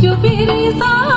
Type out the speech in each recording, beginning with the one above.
to be yourself.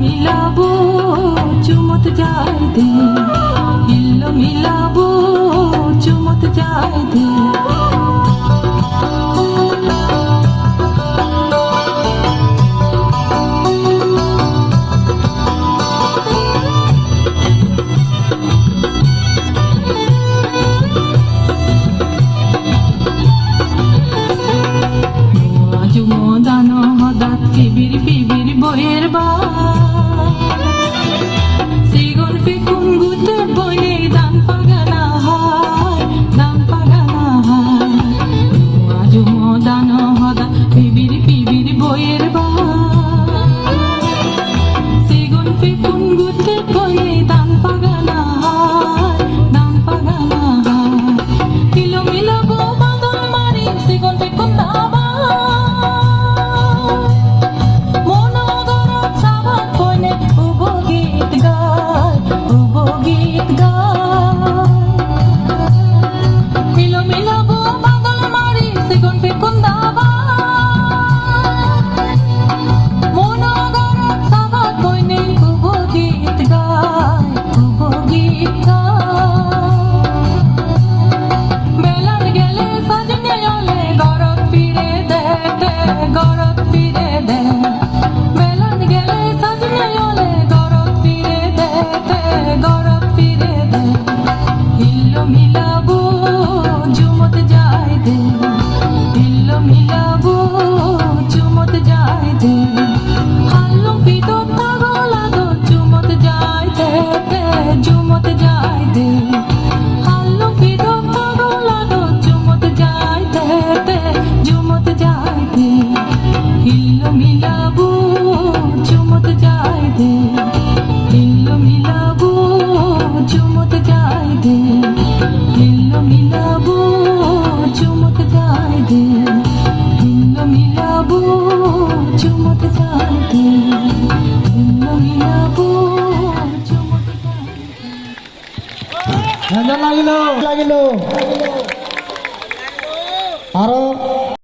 মিলাবো Thank you. সুন্দর লাগিল। লাগিল। আরও